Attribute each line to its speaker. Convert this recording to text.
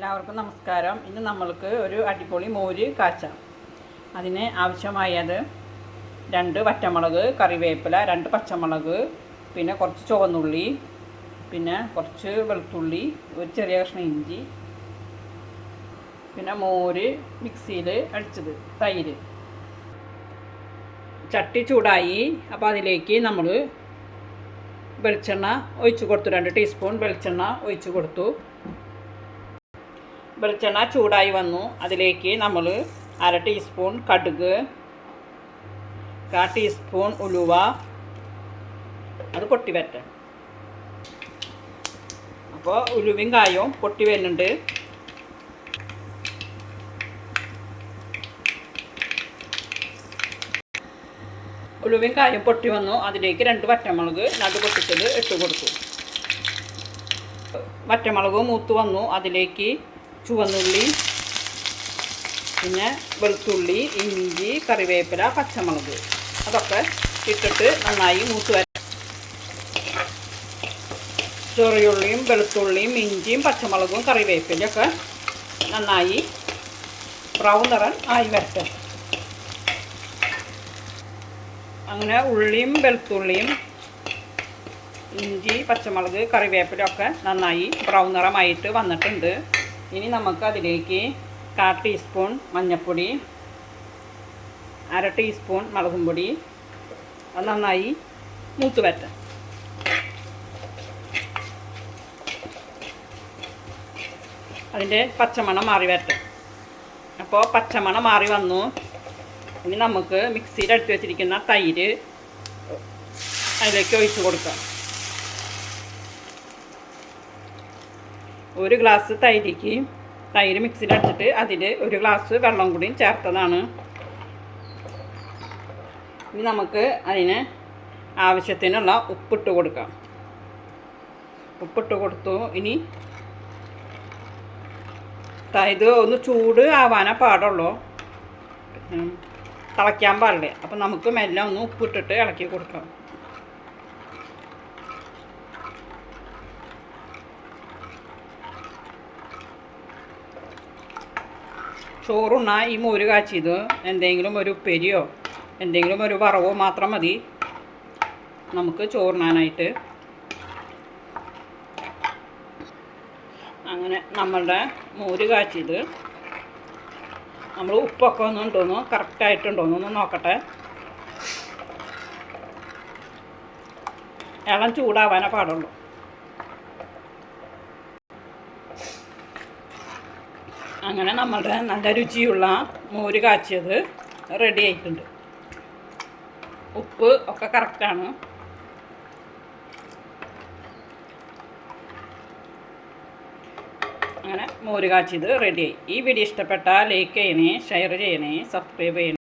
Speaker 1: എല്ലാവർക്കും നമസ്കാരം. ഇന്ന് നമ്മൾക്ക് ഒരു അടിപൊളി മോര് കാച്ചാം. അതിന് ആവശ്യമായത് രണ്ട് വറ്റമുളക് കറിവേപ്പില രണ്ട് പച്ചമുളക് പിന്നെ കുറച്ച് ചുവന്നുള്ളി പിന്നെ കുറച്ച് വെളുത്തുള്ളി ഒരു ചെറിയ കഷ്ണം ഇഞ്ചി പിന്നെ മോര് മിക്സിയിൽ അടിച്ചത് തൈര്. ചട്ടി ചൂടായി. അപ്പോൾ അതിലേക്ക് നമ്മൾ വെളിച്ചെണ്ണ ഒഴിച്ചു കൊടുത്തു. രണ്ട് ടീസ്പൂൺ വെളിച്ചെണ്ണ ഒഴിച്ചു കൊടുത്തു. വെളിച്ചെണ്ണ ചൂടായി വന്നു. അതിലേക്ക് നമ്മൾ അര ടീസ്പൂൺ കടുക് കാ ടീസ്പൂൺ ഉലുവ അത് പൊട്ടി വരട്ടെ. അപ്പോൾ ഉലുവയും കായവും പൊട്ടി വരുന്നുണ്ട്. ഉലുവയും കായും പൊട്ടി വന്നു. അതിലേക്ക് രണ്ട് വറ്റമുളക് നടു പൊട്ടിച്ചത് ഇട്ട് കൊടുത്തു. വറ്റമുളക് മൂത്ത് വന്നു. അതിലേക്ക് ചുവന്നുള്ളി പിന്നെ വെളുത്തുള്ളി ഇഞ്ചി കറിവേപ്പില പച്ചമുളക്. അതൊക്കെ ഇട്ടിട്ട് നന്നായി മൂത്ത് വരാം ചെറിയുള്ളിയും വെളുത്തുള്ളിയും ഇഞ്ചിയും പച്ചമുളകും കറിവേപ്പിലൊക്കെ നന്നായി ബ്രൗൺ നിറം ആയി വരട്ടെ. അങ്ങനെ ഉള്ളിയും വെളുത്തുള്ളിയും ഇഞ്ചി പച്ചമുളക് കറിവേപ്പിലൊക്കെ നന്നായി ബ്രൗൺ നിറമായിട്ട് വന്നിട്ടുണ്ട്. ഇനി നമുക്കതിലേക്ക് കാൽ ടീസ്പൂൺ മഞ്ഞൾപ്പൊടി അര ടീസ്പൂൺ മുളകും പൊടി. അത് നന്നായി മൂത്ത് വരട്ടെ. അതിന്റെ പച്ചമണം മാറി വരട്ടെ. അപ്പോൾ പച്ചമണം മാറി വന്നു. ഇനി നമുക്ക് മിക്സിയിൽ വെച്ചിരിക്കുന്ന തൈര് അതിലേക്ക് ഒഴിച്ച് കൊടുക്കാം. ഒരു ഗ്ലാസ് തൈരിക്ക് തൈര് മിക്സിയിൽ അടിച്ചിട്ട് അതിൽ ഒരു ഗ്ലാസ് വെള്ളം കൂടിയും ചേർത്തതാണ്. ഇനി നമുക്ക് അതിന് ആവശ്യത്തിനുള്ള ഉപ്പിട്ട് കൊടുക്കാം. ഉപ്പിട്ട് കൊടുത്തു. ഇനി ഇത് ഒന്ന് ചൂട് ആവാനേ പാടുള്ളൂ. തിളയ്ക്കാൻ പാടില്ല? അപ്പം നമുക്ക് മെല്ലെ ഒന്ന് ഉപ്പിട്ടിട്ട് ഇളക്കി കൊടുക്കാം. ചോറുണ്ണ ഈ മോര് കാച്ചിയത് എന്തെങ്കിലും ഒരു ഉപ്പേരിയോ എന്തെങ്കിലും ഒരു വറവോ മാത്രം മതി. നമുക്ക് ചോറുണ്ണാനായിട്ട്. അങ്ങനെ നമ്മളുടെ മോര് കാച്ചിയത് നമ്മൾ ഉപ്പൊക്കെ ഒന്നും ഉണ്ടോന്നു കറക്റ്റായിട്ടുണ്ടോന്ന് ഒന്ന് നോക്കട്ടെ. ഇളം ചൂടാവാനേ പാടുള്ളൂ. അങ്ങനെ നമ്മളുടെ നല്ല രുചിയുള്ള മോര് കാച്ചിയത് റെഡി ആയിട്ടുണ്ട്. ഉപ്പ് ഒക്കെ കറക്റ്റാണ് അങ്ങനെ മോര് കാച്ചിയത് റെഡിയായി ഈ വീഡിയോ ഇഷ്ടപ്പെട്ടാൽ ലൈക്ക് ചെയ്യണേ ഷെയർ ചെയ്യണേ സബ്സ്ക്രൈബ് ചെയ്യണേ.